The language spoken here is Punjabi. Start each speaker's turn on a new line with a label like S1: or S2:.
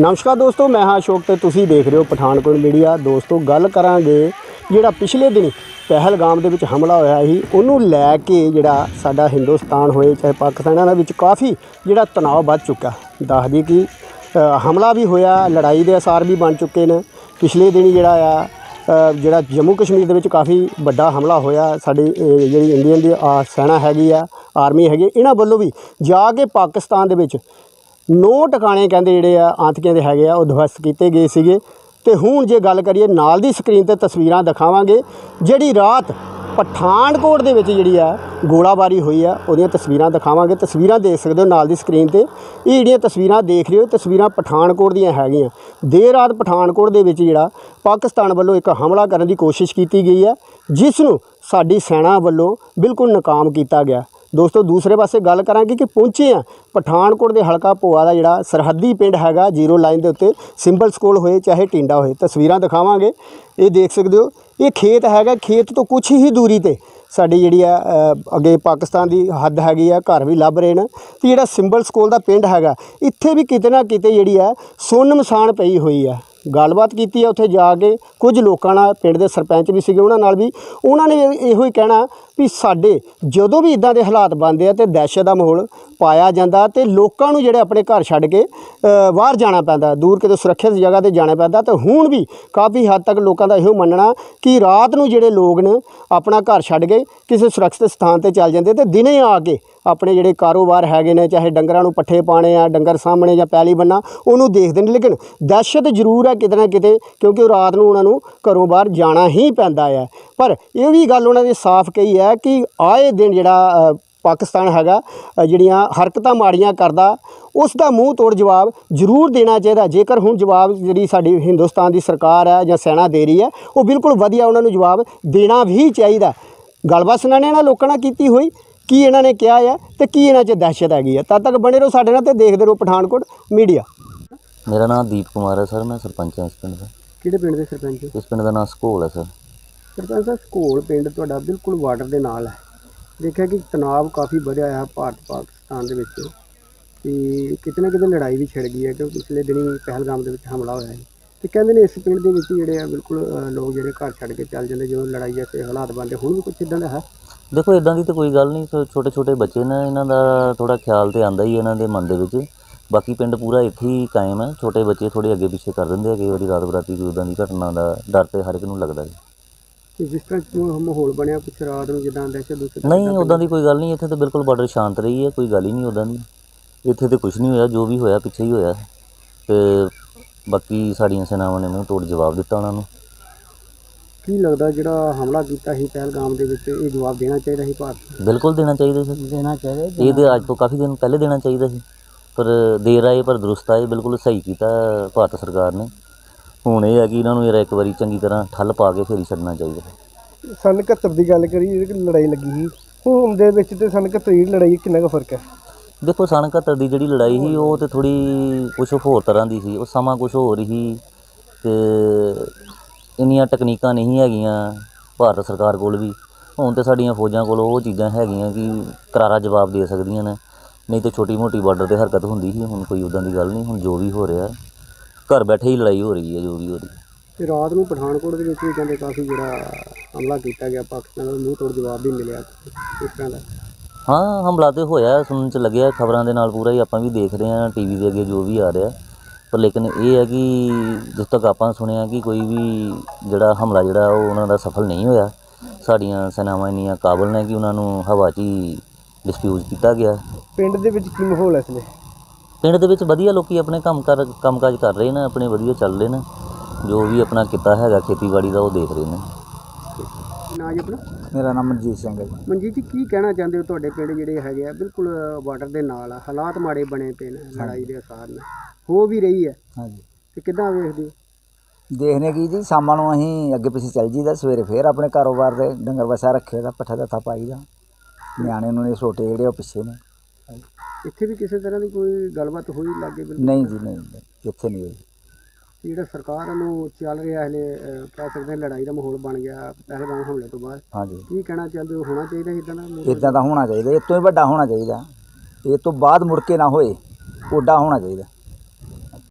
S1: ਨਮਸਕਾਰ ਦੋਸਤੋ ਮੈਂ ਹਾਂ ਅਸ਼ੋਕ ਤੇ ਤੁਸੀਂ ਦੇਖ ਰਹੇ ਹੋ ਪਠਾਨਕੋਟ ਮੀਡੀਆ। ਦੋਸਤੋ ਗੱਲ ਕਰਾਂਗੇ ਜਿਹੜਾ ਪਿਛਲੇ ਦਿਨੀ ਪਹਿਲਗਾਮ ਦੇ ਵਿੱਚ ਹਮਲਾ ਹੋਇਆ ਸੀ ਉਹਨੂੰ ਲੈ ਕੇ ਜਿਹੜਾ ਸਾਡਾ ਹਿੰਦੁਸਤਾਨ ਹੋਏ ਚਾਹੇ ਪਾਕਿਸਤਾਨ ਇਹਨਾਂ ਵਿੱਚ ਕਾਫੀ ਜਿਹੜਾ ਤਣਾਅ ਵੱਧ ਚੁੱਕਾ। ਦੱਸਦੀ ਕਿ ਹਮਲਾ ਵੀ ਹੋਇਆ ਲੜਾਈ ਦੇ ਅਸਾਰ ਵੀ ਬਣ ਚੁੱਕੇ ਨੇ। ਪਿਛਲੇ ਦਿਨੀ ਜਿਹੜਾ ਆ ਜਿਹੜਾ ਜੰਮੂ ਕਸ਼ਮੀਰ ਦੇ ਵਿੱਚ ਕਾਫੀ ਵੱਡਾ ਹਮਲਾ ਹੋਇਆ। ਸਾਡੀ ਜਿਹੜੀ ਇੰਡੀਅਨ ਦੀ ਆ, ਸੈਨਾ ਹੈਗੀ ਆ ਆਰਮੀ ਹੈਗੀ ਇਹਨਾਂ ਵੱਲੋਂ ਵੀ ਜਾ ਕੇ ਪਾਕਿਸਤਾਨ ਦੇ ਵਿੱਚ ਨੌ ਟਿਕਾਣੇ ਕਹਿੰਦੇ ਜਿਹੜੇ ਆ, ਆਤੰਕੀਆਂ ਦੇ ਹੈਗੇ ਆ, ਉਹ ਧਵਸਤ ਕੀਤੇ ਗਏ ਸੀਗੇ। ਤੇ ਹੁਣ ਜੇ ਗੱਲ ਕਰੀਏ ਨਾਲ ਦੀ ਸਕਰੀਨ ਤੇ ਤਸਵੀਰਾਂ ਦਿਖਾਵਾਂਗੇ, ਜਿਹੜੀ ਰਾਤ ਪਠਾਨਕੋਟ ਦੇ ਵਿੱਚ ਜਿਹੜੀ ਆ, ਗੋਲਾਬਾਰੀ ਹੋਈ ਆ, ਉਹਦੀਆਂ ਤਸਵੀਰਾਂ ਦਿਖਾਵਾਂਗੇ। ਤਸਵੀਰਾਂ ਦੇਖ ਸਕਦੇ ਹੋ ਨਾਲ ਦੀ ਸਕਰੀਨ ਤੇ। ਇਹ ਜਿਹੜੀਆਂ ਤਸਵੀਰਾਂ ਦੇਖ ਰਹੇ ਹੋ, ਤਸਵੀਰਾਂ ਪਠਾਨਕੋਟ ਦੀਆਂ ਹੈਗੀਆਂ। ਦੇਰ ਰਾਤ ਪਠਾਨਕੋਟ ਦੇ ਵਿੱਚ ਜਿਹੜਾ ਪਾਕਿਸਤਾਨ ਵੱਲੋਂ ਇੱਕ ਹਮਲਾ ਕਰਨ ਦੀ ਕੋਸ਼ਿਸ਼ ਕੀਤੀ ਗਈ ਹੈ ਜਿਸ ਨੂੰ ਸਾਡੀ ਸੈਨਾ ਵੱਲੋਂ ਬਿਲਕੁਲ ਨਾਕਾਮ ਕੀਤਾ ਗਿਆ। ਦੋਸਤੋ, ਦੂਸਰੇ ਪਾਸੇ ਗੱਲ ਕਰਾਂਗੇ ਕਿ ਪਹੁੰਚੇ ਆ। ਪਠਾਨਕੋਟ ਦੇ ਹਲਕਾ ਪੋਆ ਦਾ ਜਿਹੜਾ ਸਰਹੱਦੀ ਪਿੰਡ ਹੈਗਾ, ਜ਼ੀਰੋ ਲਾਈਨ ਦੇ ਉੱਤੇ ਸਿੰਬਲ ਸਕੂਲ ਹੋਏ, ਚਾਹੇ ਟਿੰਡਾ ਹੋਏ। ਤਸਵੀਰਾਂ ਦਿਖਾਵਾਂਗੇ। ਇਹ ਦੇਖ ਸਕਦੇ ਹੋ, ਇਹ ਖੇਤ ਹੈਗਾ, ਖੇਤ ਤੋਂ ਕੁਝ ਹੀ ਦੂਰੀ ਤੇ। ਸਾਡੀ ਜਿਹੜੀ ਆ ਅੱਗੇ ਪਾਕਿਸਤਾਨ ਦੀ ਹੱਦ ਹੈਗੀ ਆ, ਘਰ ਵੀ ਲੱਭ ਰਹੇ ਨੇ। ਤੇ ਜਿਹੜਾ ਸਿੰਬਲ ਸਕੂਲ ਦਾ ਪਿੰਡ ਹੈਗਾ, ਇੱਥੇ ਵੀ ਕਿਤੇ ਨਾ ਕਿਤੇ ਜਿਹੜੀ ਆ, ਸੁੰਨ ਮਸਾਨ ਪਈ ਹੋਈ ਆ। ਗੱਲਬਾਤ ਕੀਤੀ ਆ ਉੱਥੇ ਜਾ ਕੇ। ਕੁਝ ਲੋਕਾਂ ਨਾਲ, ਪਿੰਡ ਦੇ ਸਰਪੰਚ ਵੀ ਸੀਗੇ, ਉਹਨਾਂ ਨਾਲ ਵੀ। ਉਹਨਾਂ ਨੇ ਇਹੋ ਹੀ ਕਹਿਣਾ ਵੀ ਸਾਡੇ ਜਦੋਂ ਵੀ ਇਦਾਂ ਦੇ ਹਾਲਾਤ ਬਣਦੇ ਆ ਤੇ ਦਹਿਸ਼ਤ ਦਾ ਮਾਹੌਲ ਪਾਇਆ ਜਾਂਦਾ ਤੇ ਲੋਕਾਂ ਨੂੰ ਜਿਹੜੇ ਆਪਣੇ ਘਰ ਛੱਡ ਕੇ ਬਾਹਰ ਜਾਣਾ ਪੈਂਦਾ, ਦੂਰ ਕਿਤੇ ਸੁਰੱਖਿਅਤ ਜਗ੍ਹਾ ਤੇ ਜਾਣਾ ਪੈਂਦਾ, ਤੇ ਹੁਣ ਵੀ ਕਾਫੀ ਹੱਦ ਤੱਕ ਲੋਕਾਂ ਦਾ ਇਹੋ ਮੰਨਣਾ ਕਿ ਰਾਤ ਨੂੰ ਜਿਹੜੇ ਲੋਕ ਨੇ ਆਪਣਾ ਘਰ ਛੱਡ ਕੇ ਕਿਸੇ ਸੁਰੱਖਿਅਤ ਸਥਾਨ ਤੇ ਚੱਲ ਜਾਂਦੇ ਤੇ ਦਿਨੇ ਆ ਕੇ ਆਪਣੇ ਜਿਹੜੇ ਕਾਰੋਬਾਰ ਹੈਗੇ ਨੇ, ਚਾਹੇ ਡੰਗਰਾਂ ਨੂੰ ਪੱਠੇ ਪਾਣੇ ਆ, ਡੰਗਰ ਸਾਹਮਣੇ ਜਾਂ ਪੈਲੀ ਬੰਨਾ ਉਹਨੂੰ ਦੇਖਦੇ ਨੇ। ਲੇਕਿਨ ਦਹਿਸ਼ਤ ਜ਼ਰੂਰ ਹੈ ਕਿਤੇ ਨਾ ਕਿਤੇ, ਕਿਉਂਕਿ ਉਹ ਰਾਤ ਨੂੰ ਉਹਨਾਂ ਨੂੰ ਘਰੋਂ ਬਾਹਰ ਜਾਣਾ ਹੀ ਪੈਂਦਾ ਹੈ। ਪਰ ਇਹ ਵੀ ਗੱਲ ਉਹਨਾਂ ਨੇ ਸਾਫ਼ ਕਹੀ ਹੈ ਕਿ ਆਏ ਦਿਨ ਜਿਹੜਾ ਪਾਕਿਸਤਾਨ ਹੈਗਾ ਜਿਹੜੀਆਂ ਹਰਕਤਾਂ ਮਾੜੀਆਂ ਕਰਦਾ, ਉਸ ਦਾ ਮੂੰਹ ਤੋੜ ਜਵਾਬ ਜ਼ਰੂਰ ਦੇਣਾ ਚਾਹੀਦਾ। ਜੇਕਰ ਹੁਣ ਜਵਾਬ ਜਿਹੜੀ ਸਾਡੀ ਹਿੰਦੁਸਤਾਨ ਦੀ ਸਰਕਾਰ ਹੈ ਜਾਂ ਸੈਨਾ ਦੇ ਰਹੀ ਹੈ, ਉਹ ਬਿਲਕੁਲ ਵਧੀਆ ਉਹਨਾਂ ਨੂੰ ਜਵਾਬ ਦੇਣਾ ਵੀ ਚਾਹੀਦਾ। ਗੱਲਬਾਤ ਸੁਣਾਣੇ ਨਾਲ ਲੋਕਾਂ ਨਾਲ ਕੀਤੀ ਹੋਈ। ਕੀ ਇਹਨਾਂ ਨੇ ਕਿਹਾ ਹੈ ਤੇ ਕੀ ਇਹਨਾਂ 'ਚ ਦਹਿਸ਼ਤ ਹੈਗੀ ਹੈ ਤਦ ਤੱਕ ਬਣੇ ਰਹੋ ਸਾਡੇ ਨਾਲ ਤੇ ਦੇਖਦੇ ਰਹੋ ਪਠਾਨਕੋਟ ਮੀਡੀਆ।
S2: ਮੇਰਾ ਨਾਮ ਦੀਪ ਕੁਮਾਰ ਹੈ ਸਰ ਮੈਂ ਸਰਪੰਚ ਹਾਂ ਇਸ ਪਿੰਡ ਦਾ।
S1: ਕਿਹੜੇ ਪਿੰਡ ਦੇ ਸਰਪੰਚ?
S2: ਇਸ ਪਿੰਡ ਦਾ ਨਾਮ ਸਕੋਲ ਹੈ ਸਰ।
S1: ਸਰਪੰਚ ਸਾਹਿਬ ਸਕੋਲ ਪਿੰਡ ਤੁਹਾਡਾ ਬਿਲਕੁਲ ਵਾਟਰ ਦੇ ਨਾਲ ਹੈ। ਦੇਖਿਆ ਕਿ ਤਣਾਅ ਕਾਫੀ ਵਧਿਆ ਹੈ ਭਾਰਤ ਪਾਕਿਸਤਾਨ ਦੇ ਵਿੱਚ ਤੇ ਕਿਤੇ ਨਾ ਕਿਤੇ ਲੜਾਈ ਵੀ ਛਿੜ ਗਈ ਹੈ ਕਿਉਂਕਿ ਪਿਛਲੇ ਦਿਨੀ ਪਹਿਲਗਾਮ ਦੇ ਵਿੱਚ ਹਮਲਾ ਹੋਇਆ ਹੈ ਤੇ ਕਹਿੰਦੇ ਨੇ ਇਸ ਪਿੰਡ ਦੇ ਵਿੱਚ ਜਿਹੜੇ ਆ ਬਿਲਕੁਲ ਅ, ਲੋਕ ਜਿਹੜੇ ਘਰ ਛੱਡ ਕੇ ਚੱਲ ਜਾਂਦੇ ਜਦੋਂ ਲੜਾਈ ਜੈਸੇ ਹਾਲਾਤ ਬਣਦੇ ਹੁਣ ਵੀ ਕੁਝ ਇਦਾਂ ਦਾ ਹੈ?
S2: ਦੇਖੋ ਇਦਾਂ ਦੀ ਤਾਂ ਕੋਈ ਗੱਲ ਨਹੀਂ ਛੋਟੇ ਛੋਟੇ ਬੱਚੇ ਨੇ ਇਹਨਾਂ ਦਾ ਥੋੜਾ ਖਿਆਲ ਤੇ ਆਂਦਾ ਹੀ ਇਹਨਾਂ ਦੇ ਮਨ ਦੇ ਵਿੱਚ। ਬਾਕੀ ਪਿੰਡ ਪੂਰਾ ਇੱਥੇ ਹੀ ਕਾਇਮ ਹੈ ਛੋਟੇ ਬੱਚੇ ਥੋੜੇ ਅੱਗੇ ਪਿੱਛੇ ਕਰ ਦਿੰਦੇ ਆ ਕਈ ਵਾਰੀ ਰਾਤ ਬਰਾਤੀ ਕੋਈ ਉਦਾਂ ਦੀ ਘਟਨਾ ਦਾ ਡਰ ਤੇ ਹਰ ਇੱਕ ਨੂੰ ਲੱਗਦਾ ਹੈ।
S1: ਜਿਸ ਤਰ੍ਹਾਂ ਮਾਹੌ- ਮਾਹੌਲ ਬਣਿਆ ਕੁਛ ਰਾਤ ਨੂੰ ਜਿੱਦਾਂ ਦਹਿਸ਼ਤ ਦੂਸ਼ਤ
S2: ਨਹੀਂ ਉਦਾਂ ਦੀ ਕੋਈ ਗੱਲ ਨਹੀਂ ਇੱਥੇ ਤਾਂ ਬਿਲਕੁਲ ਬਾਰਡਰ ਸ਼ਾਂਤ ਰਹੀ ਹੈ ਕੋਈ ਗੱਲ ਹੀ ਨਹੀਂ ਉਦਾਂ ਦੀ। ਇੱਥੇ ਤੇ ਕੁਝ ਨਹੀਂ ਹੋਇਆ ਜੋ ਵੀ ਹੋਇਆ ਪਿੱਛੇ ਹੀ ਹੋਇਆ। ਤੇ ਬਾਕੀ ਸਾਡੀਆਂ ਸੈਨਾਵਾਂ ਨੇ ਮੂੰਹ ਤੋੜ ਜਵਾਬ ਦਿੱਤਾ ਉਹਨਾਂ ਨੂੰ।
S1: ਕੀ ਲੱਗਦਾ ਜਿਹੜਾ ਹਮਲਾ ਕੀਤਾ ਸੀ ਪਹਿਲਗਾਮ ਦੇ ਵਿੱਚ ਇਹ ਜਵਾਬ ਦੇਣਾ ਚਾਹੀਦਾ ਸੀ ਭਾਰਤ
S2: ਬਿਲਕੁਲ ਦੇਣਾ ਚਾਹੀਦਾ ਸੀ।
S1: ਦੇਣਾ ਚਾਹੀਦਾ
S2: ਇਹ ਤੇ ਅੱਜ ਤੋਂ ਕਾਫੀ ਦਿਨ ਪਹਿਲੇ ਦੇਣਾ ਚਾਹੀਦਾ ਸੀ। ਪਰ ਦੇਰ ਆਏ ਪਰ ਦਰੁਸਤ ਆਏ ਬਿਲਕੁਲ ਸਹੀ ਕੀਤਾ ਭਾਰਤ ਸਰਕਾਰ ਨੇ। ਹੁਣ ਇਹ ਹੈ ਕਿ ਇਹਨਾਂ ਨੂੰ ਇਹਦਾ ਇੱਕ ਵਾਰੀ ਚੰਗੀ ਤਰ੍ਹਾਂ ਠੱਲ ਪਾ ਕੇ ਫੇਰ ਹੀ ਛੱਡਣਾ ਚਾਹੀਦਾ।
S1: ਸਨ 71 ਦੀ ਗੱਲ ਕਰੀ ਜਿਹੜੀ ਲੜਾਈ ਲੱਗੀ ਸੀ। ਹੁਣ ਦੇ ਵਿੱਚ ਤੇ ਸਨ 71 ਦੀ ਲੜਾਈ ਕਿੰਨਾ ਕੁ ਫ਼ਰਕ ਹੈ?
S2: ਦੇਖੋ ਸਨ 71 ਦੀ ਜਿਹੜੀ ਲੜਾਈ ਸੀ ਉਹ ਤੇ ਥੋੜੀ ਕੁਝ ਹੋਰ ਤਰ੍ਹਾਂ ਦੀ ਸੀ। ਉਹ ਸਮਾਂ ਕੁਝ ਹੋਰ ਹੀ ਤੇ ਇੰਨੀਆਂ ਟੈਕਨੀਕਾਂ ਨਹੀਂ ਹੈਗੀਆਂ ਭਾਰਤ ਸਰਕਾਰ ਕੋਲ ਵੀ। ਹੁਣ ਤੇ ਸਾਡੀਆਂ ਫੌਜਾਂ ਕੋਲ ਉਹ ਚੀਜ਼ਾਂ ਹੈਗੀਆਂ ਕਿ ਕਰਾਰਾ ਜਵਾਬ ਦੇ ਸਕਦੀਆਂ ਨੇ। ਨਹੀਂ ਤੇ ਛੋਟੀ ਮੋਟੀ ਬਾਰਡਰ ਤੇ ਹਰਕਤ ਹੁੰਦੀ ਸੀ ਹੁਣ ਕੋਈ ਉਦਾਂ ਦੀ ਗੱਲ ਨਹੀਂ ਹੁਣ ਜੋ ਵੀ ਹੋ ਰਿਹਾ। ਘਰ ਬੈਠੇ ਹੀ ਲੜਾਈ ਹੋ ਰਹੀ ਹੈ ਜੋ ਵੀ ਹੋ ਰਹੀ ਹੈ।
S1: ਤੇ ਰਾਤ ਨੂੰ ਪਠਾਨਕੋਟ ਦੇ ਵਿੱਚ ਵੀ ਕਹਿੰਦੇ ਕਾਫੀ ਜਿਹੜਾ ਹਮਲਾ ਕੀਤਾ ਗਿਆ ਪਾਕਿਸਤਾਨ ਦਾ ਮੂੰਹ ਤੋੜ ਜਵਾਬ ਵੀ ਮਿਲਿਆ ਇਸ ਤਰ੍ਹਾਂ ਦਾ।
S2: ਹਾਂ ਹਮਲਾ ਤੇ ਹੋਇਆ ਸੁਣਨ ਚ ਲੱਗਿਆ ਖਬਰਾਂ ਦੇ ਨਾਲ ਪੂਰਾ ਹੀ ਆਪਾਂ ਵੀ ਦੇਖ ਰਹੇ ਹਾਂ ਟੀਵੀ ਦੇ ਅੱਗੇ ਜੋ ਵੀ ਆ ਰਿਹਾ। ਪਰ ਲੇਕਿਨ ਇਹ ਹੈ ਕਿ ਜਿਸ ਤੱਕ ਆਪਾਂ ਸੁਣਿਆ ਕਿ ਕੋਈ ਵੀ ਜਿਹੜਾ ਹਮਲਾ ਜਿਹੜਾ ਉਹ ਉਹਨਾਂ ਦਾ ਸਫਲ ਨਹੀਂ ਹੋਇਆ ਸਾਡੀਆਂ ਸੈਨਾਵਾਂ ਇੰਨੀਆਂ ਕਾਬਲ ਨੇ ਕਿ ਉਹਨਾਂ ਨੂੰ ਹਵਾ 'ਚ ਹੀ ਡਿਸਪਿਊਜ਼ ਕੀਤਾ ਗਿਆ।
S1: ਪਿੰਡ ਦੇ ਵਿੱਚ ਕੀ ਮਾਹੌਲ ਹੈ ਇਸ ਵੇਲੇ?
S2: ਪਿੰਡ ਦੇ ਵਿੱਚ ਵਧੀਆ ਲੋਕੀ ਆਪਣੇ ਕੰਮ ਕਰ ਕੰਮਕਾਜ ਕਰ ਰਹੇ ਨੇ ਆਪਣੇ ਵਧੀਆ ਚੱਲ ਰਹੇ ਨੇ। ਜੋ ਵੀ ਆਪਣਾ ਕਿੱਤਾ ਹੈਗਾ ਖੇਤੀਬਾੜੀ ਦਾ ਉਹ ਦੇਖ ਰਹੇ ਨੇ।
S1: ਨਾ ਜੀ ਆਪਣਾ?
S3: ਮੇਰਾ ਨਾਮ ਮਨਜੀਤ ਸਿੰਘ ਹੈ ਜੀ।
S1: ਮਨਜੀਤ ਜੀ ਕੀ ਕਹਿਣਾ ਚਾਹੁੰਦੇ ਹੋ ਤੁਹਾਡੇ ਪਿੰਡ ਜਿਹੜੇ ਹੈਗੇ ਆ? ਬਿਲਕੁਲ ਬਾਰਡਰ ਦੇ ਨਾਲ ਆ ਹਾਲਾਤ ਮਾੜੇ ਬਣੇ ਪਏ ਨੇ ਲੜਾਈ ਦੇ ਅਸਾਰ ਨੇ ਹੋ ਵੀ ਰਹੀ ਹੈ।
S3: ਹਾਂਜੀ।
S1: ਤੇ ਕਿੱਦਾਂ ਵੇਖਦੇ ਹੋ?
S3: ਦੇਖਨੇ ਕੀ ਜੀ ਸ਼ਾਮਾਂ ਨੂੰ ਅਸੀਂ ਅੱਗੇ ਪਿੱਛੇ ਚੱਲ ਜੀਦਾ ਸਵੇਰੇ ਫੇਰ ਆਪਣੇ ਕਾਰੋਬਾਰ ਦੇ ਡੰਗਰ ਵਸਾ ਰੱਖੇ ਦਾ ਪੱਠਾ ਦੱਥਾ ਪਾਈਦਾ। ਨਿਆਣੇ ਨੂੰ ਨੇ ਛੋਟੇ ਜਿਹੜੇ ਉਹ ਪਿੱਛੇ ਨੇ।
S1: ਇੱਥੇ ਵੀ ਕਿਸੇ ਤਰ੍ਹਾਂ ਦੀ ਕੋਈ ਗੱਲਬਾਤ ਹੋਈ ਲੱਗੇ ਬਿਲਕੁਲ?
S3: ਨਹੀਂ ਜੀ ਨਹੀਂ ਨਹੀਂ, ਇੱਥੇ ਨਹੀਂ ਹੋਈ।
S1: ਜਿਹੜਾ ਸਰਕਾਰ ਨੂੰ ਚੱਲ ਰਿਹਾ ਹਲੇ ਕਹਿ ਸਕਦੇ ਹਾਂ ਲੜਾਈ ਦਾ ਮਾਹੌਲ ਬਣ ਗਿਆ ਪਹਿਲਗਾਮ ਹਮਲੇ ਤੋਂ ਬਾਅਦ।
S3: ਹਾਂਜੀ।
S1: ਕੀ ਕਹਿਣਾ ਚਾਹੁੰਦੇ ਹੋ? ਹੋਣਾ ਚਾਹੀਦਾ ਇਦਾਂ ਦਾ ਮਾਹੌਲ?
S3: ਇਦਾਂ ਦਾ ਹੋਣਾ ਚਾਹੀਦਾ ਇਹ ਤੋਂ ਹੀ ਵੱਡਾ ਹੋਣਾ ਚਾਹੀਦਾ। ਇਹ ਤੋਂ ਬਾਅਦ ਮੁੜ ਕੇ ਨਾ ਹੋਏ ਓਡਾ ਹੋਣਾ ਚਾਹੀਦਾ।